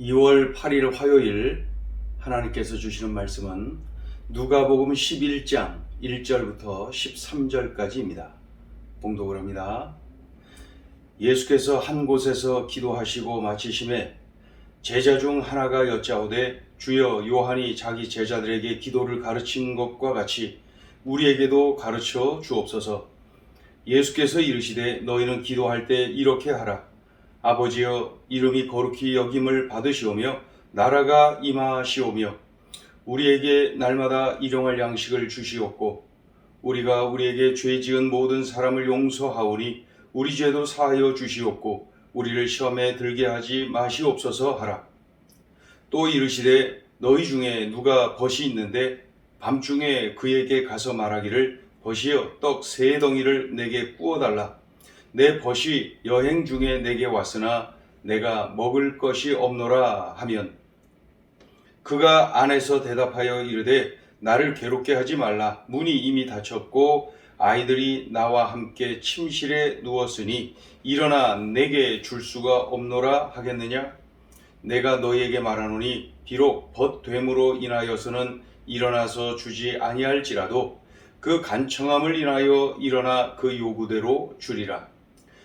2월 8일 화요일 하나님께서 주시는 말씀은 누가복음 11장 1절부터 13절까지입니다. 봉독을 합니다. 예수께서 한 곳에서 기도하시고 마치심에 제자 중 하나가 여짜오되 주여 요한이 자기 제자들에게 기도를 가르친 것과 같이 우리에게도 가르쳐 주옵소서. 예수께서 이르시되 너희는 기도할 때 이렇게 하라. 아버지여 이름이 거룩히 여김을 받으시오며 나라가 임하시오며 우리에게 날마다 일용할 양식을 주시옵고 우리가 우리에게 죄 지은 모든 사람을 용서하오니 우리 죄도 사하여 주시옵고 우리를 시험에 들게 하지 마시옵소서 하라. 또 이르시되 너희 중에 누가 벗이 있는데 밤중에 그에게 가서 말하기를 벗이여 떡 세 덩이를 내게 구워 달라. 내 벗이 여행 중에 내게 왔으나 내가 먹을 것이 없노라 하면 그가 안에서 대답하여 이르되 나를 괴롭게 하지 말라. 문이 이미 닫혔고 아이들이 나와 함께 침실에 누웠으니 일어나 내게 줄 수가 없노라 하겠느냐? 내가 너희에게 말하노니 비록 벗됨으로 인하여서는 일어나서 주지 아니할지라도 그 간청함을 인하여 일어나 그 요구대로 주리라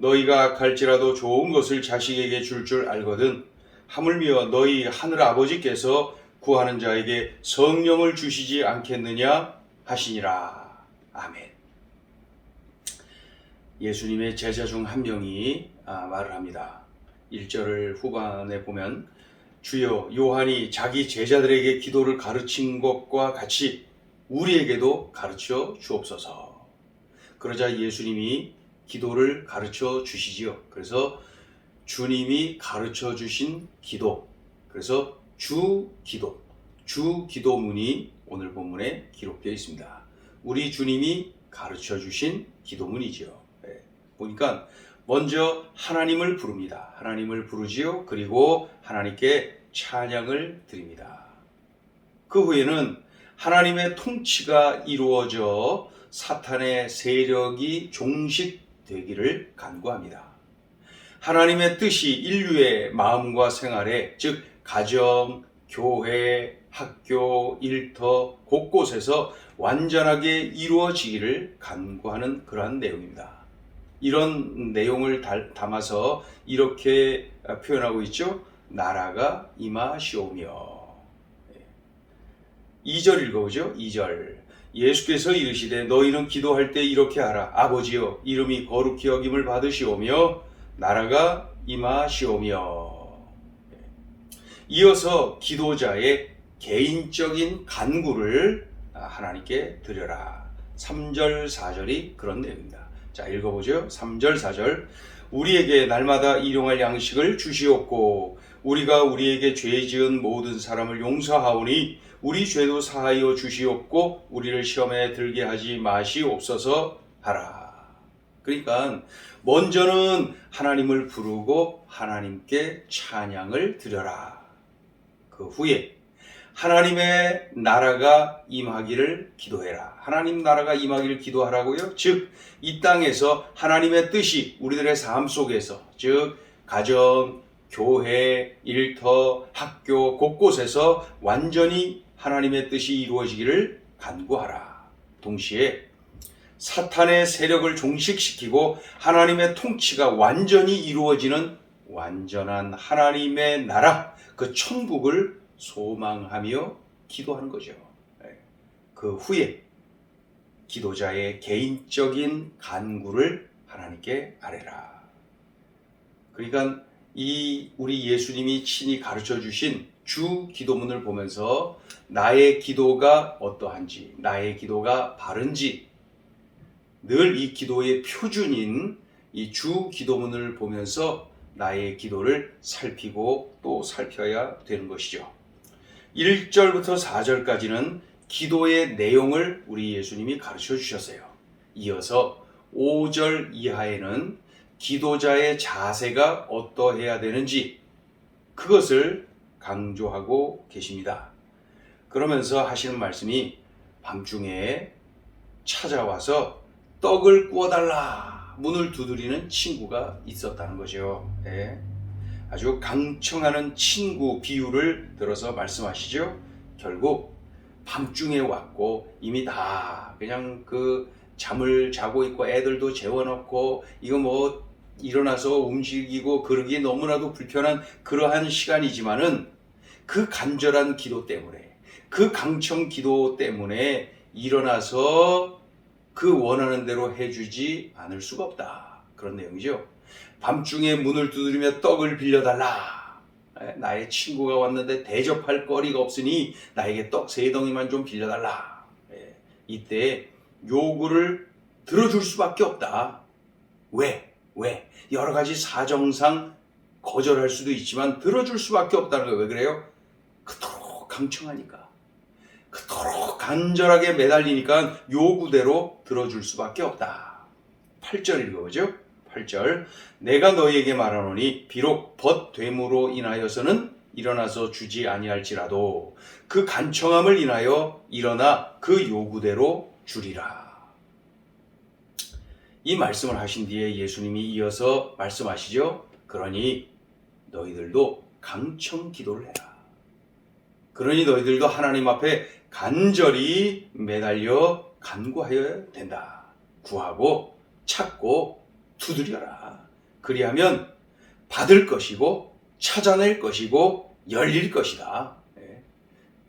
너희가 갈지라도 좋은 것을 자식에게 줄줄 알거든 하물며 너희 하늘 아버지께서 구하는 자에게 성령을 주시지 않겠느냐 하시니라 아멘. 예수님의 제자 중 한 명이 아, 말을 합니다. 1절을 후반에 보면 주여 요한이 자기 제자들에게 기도를 가르친 것과 같이 우리에게도 가르쳐 주옵소서. 그러자 예수님이 기도를 가르쳐 주시지요. 그래서 주님이 가르쳐 주신 기도. 그래서 주 기도. 주 기도문이 오늘 본문에 기록되어 있습니다. 우리 주님이 가르쳐 주신 기도문이지요. 네. 보니까 먼저 하나님을 부릅니다. 하나님을 부르지요. 그리고 하나님께 찬양을 드립니다. 그 후에는 하나님의 통치가 이루어져 사탄의 세력이 종식 되기를 간구합니다. 하나님의 뜻이 인류의 마음과 생활에 즉 가정, 교회, 학교, 일터 곳곳에서 완전하게 이루어지기를 간구하는 그러한 내용입니다. 이런 내용을 담아서 이렇게 표현하고 있죠. 나라가 임하시오며. 2절 읽어보죠. 2절. 예수께서 이르시되 너희는 기도할 때 이렇게 하라. 아버지여 이름이 거룩히 여김을 받으시오며 나라가 임하시오며. 이어서 기도자의 개인적인 간구를 하나님께 드려라. 3절, 4절이 그런 내용입니다. 자, 읽어보죠. 3절, 4절. 우리에게 날마다 일용할 양식을 주시옵고, 우리가 우리에게 죄 지은 모든 사람을 용서하오니, 우리 죄도 사하여 주시옵고, 우리를 시험에 들게 하지 마시옵소서 하라. 그러니까, 먼저는 하나님을 부르고 하나님께 찬양을 드려라. 그 후에 하나님의 나라가 임하기를 기도해라. 하나님 나라가 임하기를 기도하라고요. 즉, 이 땅에서 하나님의 뜻이 우리들의 삶 속에서, 즉, 가정, 교회, 일터, 학교 곳곳에서 완전히 하나님의 뜻이 이루어지기를 간구하라. 동시에 사탄의 세력을 종식시키고 하나님의 통치가 완전히 이루어지는 완전한 하나님의 나라, 그 천국을 소망하며 기도하는 거죠. 그 후에 기도자의 개인적인 간구를 하나님께 아뢰라. 그러니까 이 우리 예수님이 친히 가르쳐 주신 주 기도문을 보면서 나의 기도가 어떠한지, 나의 기도가 바른지 늘 이 기도의 표준인 이 주 기도문을 보면서 나의 기도를 살피고 또 살펴야 되는 것이죠. 1절부터 4절까지는 기도의 내용을 우리 예수님이 가르쳐 주셨어요. 이어서 5절 이하에는 기도자의 자세가 어떠해야 되는지 그것을 강조하고 계십니다. 그러면서 하시는 말씀이 밤중에 찾아와서 떡을 구워달라 문을 두드리는 친구가 있었다는 거죠. 예. 아주 강청하는 친구 비유를 들어서 말씀하시죠. 결국 밤중에 왔고 이미 다 그냥 그 잠을 자고 있고 애들도 재워놓고 이거 뭐 일어나서 움직이고 그러기 너무나도 불편한 그러한 시간이지만은 그 간절한 기도 때문에 그 강청 기도 때문에 일어나서 그 원하는 대로 해주지 않을 수가 없다. 그런 내용이죠. 밤중에 문을 두드리며 떡을 빌려달라. 에, 나의 친구가 왔는데 대접할 거리가 없으니 나에게 떡 세 덩이만 좀 빌려달라. 에, 이때 요구를 들어줄 수밖에 없다. 왜? 왜? 여러 가지 사정상 거절할 수도 있지만 들어줄 수밖에 없다는 거예요. 왜 그래요? 그토록 강청하니까. 그토록 간절하게 매달리니까 요구대로 들어줄 수밖에 없다. 8절 읽어보죠. 8절 내가 너희에게 말하노니 비록 벗됨으로 인하여서는 일어나서 주지 아니할지라도 그 간청함을 인하여 일어나 그 요구대로 주리라. 이 말씀을 하신 뒤에 예수님이 이어서 말씀하시죠. 그러니 너희들도 강청 기도를 해라. 그러니 너희들도 하나님 앞에 간절히 매달려 간구하여야 된다. 구하고 찾고 두드려라. 그리하면 받을 것이고 찾아낼 것이고 열릴 것이다. 예.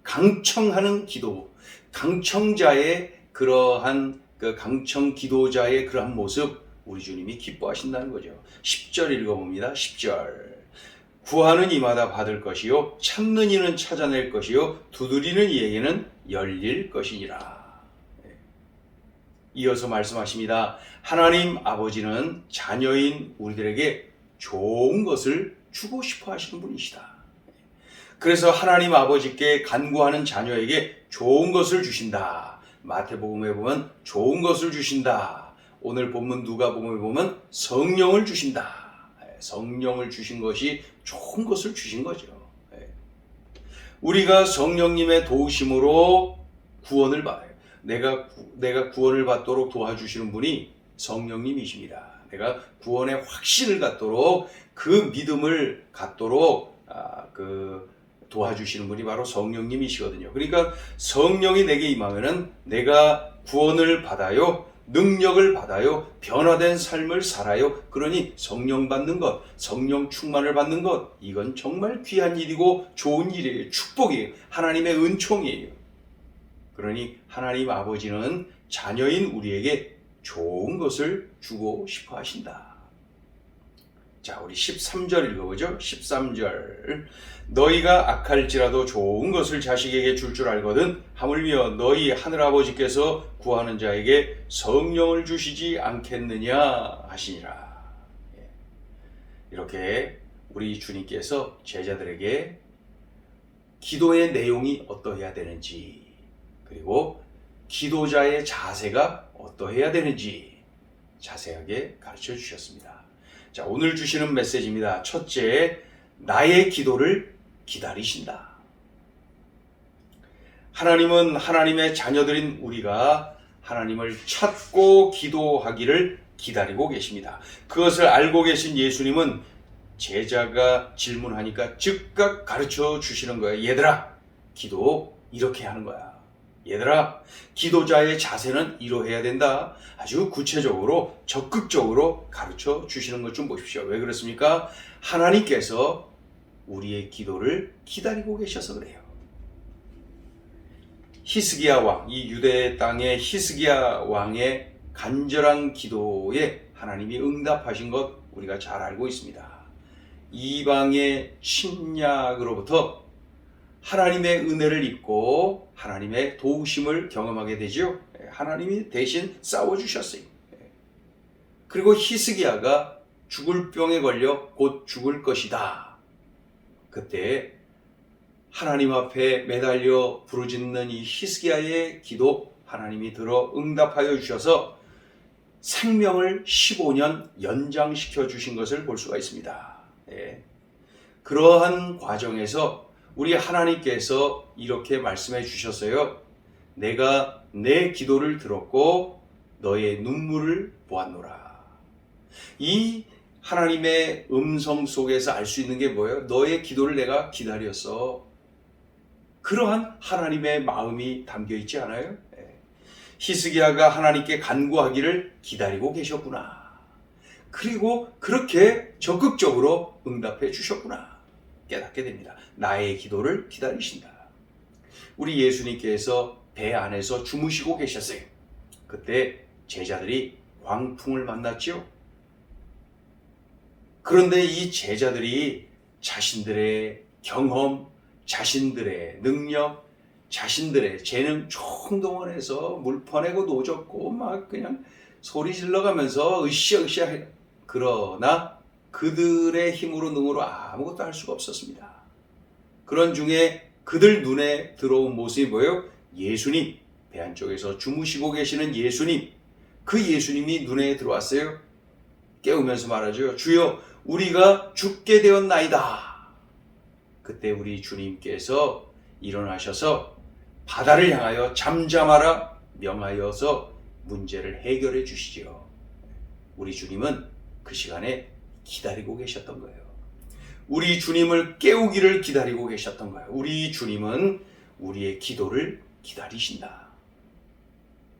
강청하는 기도, 강청자의 그러한 그 강청 기도자의 그러한 모습 우리 주님이 기뻐하신다는 거죠. 10절 읽어봅니다. 10절. 구하는 이마다 받을 것이요 찾는 이는 찾아낼 것이요 두드리는 이에게는 열릴 것이니라. 예. 이어서 말씀하십니다. 하나님 아버지는 자녀인 우리들에게 좋은 것을 주고 싶어 하시는 분이시다. 그래서 하나님 아버지께 간구하는 자녀에게 좋은 것을 주신다. 마태복음에 보면 좋은 것을 주신다. 오늘 본문 누가복음에 보면 성령을 주신다. 예, 성령을 주신 것이 좋은 것을 주신 거죠. 예. 우리가 성령님의 도우심으로 구원을 받아요. 내가 구- 내가 구원을 받도록 도와주시는 분이 성령님이십니다. 내가 구원의 확신을 갖도록 그 믿음을 갖도록 아, 그 도와주시는 분이 바로 성령님이시거든요. 그러니까 성령이 내게 임하면은 내가 구원을 받아요. 능력을 받아요. 변화된 삶을 살아요. 그러니 성령 받는 것, 성령 충만을 받는 것, 이건 정말 귀한 일이고 좋은 일이에요. 축복이에요. 하나님의 은총이에요. 그러니 하나님 아버지는 자녀인 우리에게 좋은 것을 주고 싶어 하신다. 자, 우리 13절 읽어보죠. 13절. 너희가 악할지라도 좋은 것을 자식에게 줄줄 알거든 하물며 너희 하늘아버지께서 구하는 자에게 성령을 주시지 않겠느냐 하시니라. 예. 이렇게 우리 주님께서 제자들에게 기도의 내용이 어떠해야 되는지 그리고 기도자의 자세가 어떠해야 되는지 자세하게 가르쳐 주셨습니다. 자, 오늘 주시는 메시지입니다. 첫째, 나의 기도를 기다리신다. 하나님은 하나님의 자녀들인 우리가 하나님을 찾고 기도하기를 기다리고 계십니다. 그것을 알고 계신 예수님은 제자가 질문하니까 즉각 가르쳐 주시는 거예요. 얘들아, 기도 이렇게 하는 거야. 얘들아, 기도자의 자세는 이러해야 된다. 아주 구체적으로 적극적으로 가르쳐 주시는 것 좀 보십시오. 왜 그렇습니까? 하나님께서 우리의 기도를 기다리고 계셔서 그래요. 히스기야 왕, 이 유대 땅의 히스기야 왕의 간절한 기도에 하나님이 응답하신 것 우리가 잘 알고 있습니다. 이방의 침략으로부터 하나님의 은혜를 입고 하나님의 도우심을 경험하게 되죠. 하나님이 대신 싸워 주셨어요. 그리고 히스기야가 죽을 병에 걸려 곧 죽을 것이다. 그때 하나님 앞에 매달려 부르짖는 이 히스기야의 기도 하나님이 들어 응답하여 주셔서 생명을 15년 연장시켜 주신 것을 볼 수가 있습니다. 예. 그러한 과정에서 우리 하나님께서 이렇게 말씀해 주셨어요. 내가 내 기도를 들었고 너의 눈물을 보았노라. 이 하나님의 음성 속에서 알 수 있는 게 뭐예요? 너의 기도를 내가 기다렸어. 그러한 하나님의 마음이 담겨 있지 않아요? 예. 히스기야가 하나님께 간구하기를 기다리고 계셨구나. 그리고 그렇게 적극적으로 응답해 주셨구나. 깨닫게 됩니다. 나의 기도를 기다리신다. 우리 예수님께서 배 안에서 주무시고 계셨어요. 그때 제자들이 광풍을 만났지요. 그런데 이 제자들이 자신들의 경험, 자신들의 능력, 자신들의 재능 총동원해서 물 퍼내고 노졌고 막 그냥 소리 질러가면서 으쌰으쌰 해. 그러나 그들의 힘으로 능으로 아무것도 할 수가 없었습니다. 그런 중에 그들 눈에 들어온 모습이 뭐예요? 예수님, 배 안쪽에서 주무시고 계시는 예수님, 그 예수님이 눈에 들어왔어요. 깨우면서 말하죠. 주여, 우리가 죽게 되었나이다. 그때 우리 주님께서 일어나셔서 바다를 향하여 잠잠하라 명하여서 문제를 해결해 주시지요. 우리 주님은 그 시간에 기다리고 계셨던 거예요. 우리 주님을 깨우기를 기다리고 계셨던 거예요. 우리 주님은 우리의 기도를 기다리신다.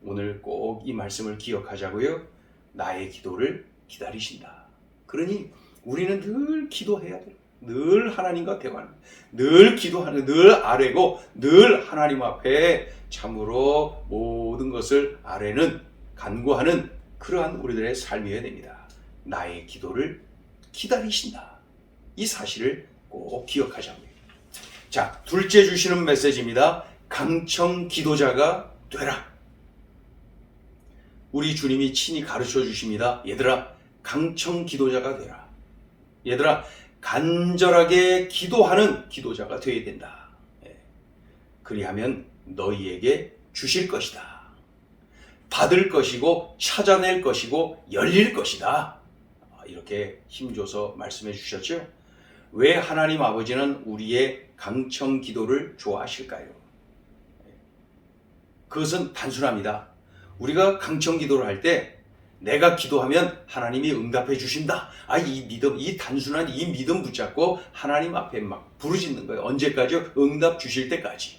오늘 꼭 이 말씀을 기억하자고요. 나의 기도를 기다리신다. 그러니 우리는 늘 기도해야 돼요. 늘 하나님과 대화하는, 늘 기도하는, 늘 아뢰고, 늘 하나님 앞에 참으로 모든 것을 아뢰는, 간구하는 그러한 우리들의 삶이어야 됩니다. 나의 기도를 기다리신다. 이 사실을 꼭 기억하자고요. 자, 둘째 주시는 메시지입니다. 강청 기도자가 되라. 우리 주님이 친히 가르쳐 주십니다. 얘들아, 강청 기도자가 되라. 얘들아, 간절하게 기도하는 기도자가 되어야 된다. 예. 그리하면 너희에게 주실 것이다. 받을 것이고 찾아낼 것이고 열릴 것이다. 아, 이렇게 힘줘서 말씀해 주셨죠. 왜 하나님 아버지는 우리의 강청 기도를 좋아하실까요? 예. 그것은 단순합니다. 우리가 강청 기도를 할 때 내가 기도하면 하나님이 응답해 주신다. 아, 이 믿음, 이 단순한 이 믿음 붙잡고 하나님 앞에 막 부르짖는 거예요. 언제까지요? 응답 주실 때까지.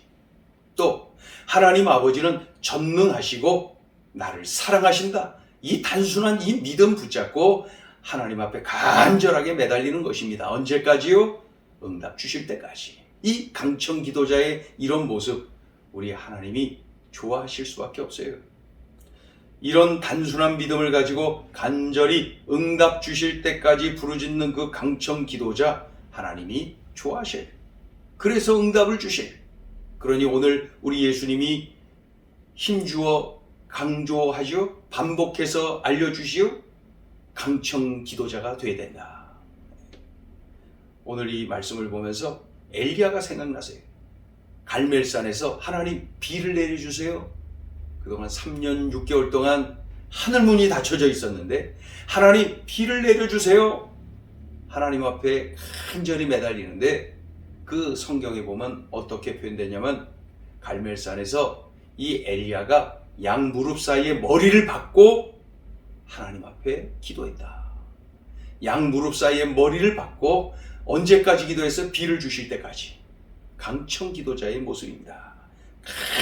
또, 하나님 아버지는 전능하시고 나를 사랑하신다. 이 단순한 이 믿음 붙잡고 하나님 앞에 간절하게 매달리는 것입니다. 언제까지요? 응답 주실 때까지. 이 강청 기도자의 이런 모습, 우리 하나님이 좋아하실 수밖에 없어요. 이런 단순한 믿음을 가지고 간절히 응답 주실 때까지 부르짖는 그 강청 기도자 하나님이 좋아하실. 그래서 응답을 주실. 그러니 오늘 우리 예수님이 힘주어 강조하죠. 반복해서 알려주시오. 강청 기도자가 되어야 된다. 오늘 이 말씀을 보면서 엘리야가 생각나세요. 갈멜산에서 하나님 비를 내려주세요. 그동안 3년 6개월 동안 하늘 문이 닫혀져 있었는데 하나님 비를 내려주세요. 하나님 앞에 간절히 매달리는데 그 성경에 보면 어떻게 표현되냐면 갈멜산에서 이 엘리야가 양 무릎 사이에 머리를 박고 하나님 앞에 기도했다. 양 무릎 사이에 머리를 박고 언제까지 기도해서 비를 주실 때까지 강청 기도자의 모습입니다.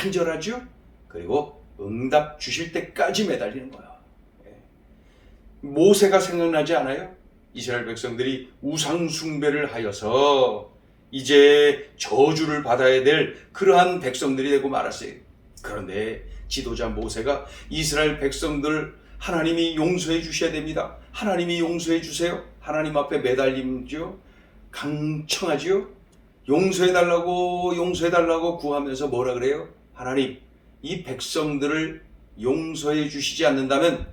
간절하죠? 그리고 응답 주실 때까지 매달리는 거야. 예. 모세가 생각나지 않아요? 이스라엘 백성들이 우상 숭배를 하여서 이제 저주를 받아야 될 그러한 백성들이 되고 말았어요. 그런데 지도자 모세가 이스라엘 백성들 하나님이 용서해 주셔야 됩니다. 하나님이 용서해 주세요. 하나님 앞에 매달림죠. 강청하지요. 용서해 달라고 용서해 달라고 구하면서 뭐라 그래요? 하나님 이 백성들을 용서해 주시지 않는다면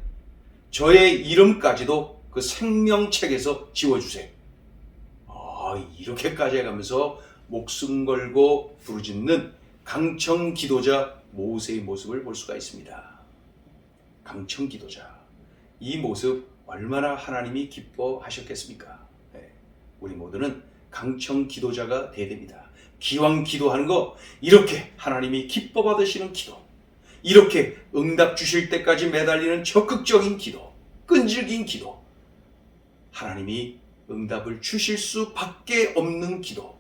저의 이름까지도 그그 생명책에서 지워주세요. 아, 이렇게까지 해가면서 목숨 걸고 부르짖는 강청 기도자 모세의 모습을 볼 수가 있습니다. 강청 기도자. 이 모습 얼마나 하나님이 기뻐하셨겠습니까? 네, 우리 모두는 강청 기도자가 돼야 됩니다. 기왕 기도하는 거 이렇게 하나님이 기뻐 받으시는 기도. 이렇게 응답 주실 때까지 매달리는 적극적인 기도. 끈질긴 기도. 하나님이 응답을 주실 수밖에 없는 기도.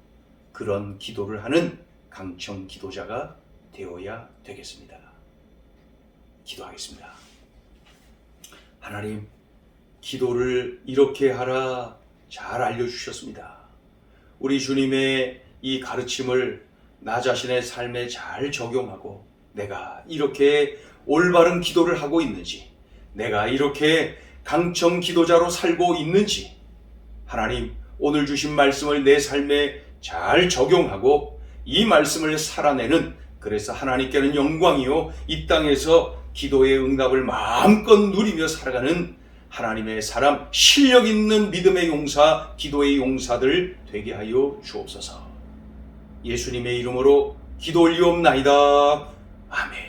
그런 기도를 하는 강청 기도자가 되어야 되겠습니다. 기도하겠습니다. 하나님, 기도를 이렇게 하라 잘 알려주셨습니다. 우리 주님의 이 가르침을 나 자신의 삶에 잘 적용하고 내가 이렇게 올바른 기도를 하고 있는지, 내가 이렇게 강청 기도자로 살고 있는지, 하나님, 오늘 주신 말씀을 내 삶에 잘 적용하고 이 말씀을 살아내는 그래서 하나님께는 영광이요 이 땅에서 기도의 응답을 마음껏 누리며 살아가는 하나님의 사람 실력 있는 믿음의 용사 기도의 용사들 되게 하여 주옵소서. 예수님의 이름으로 기도 올리옵나이다. 아멘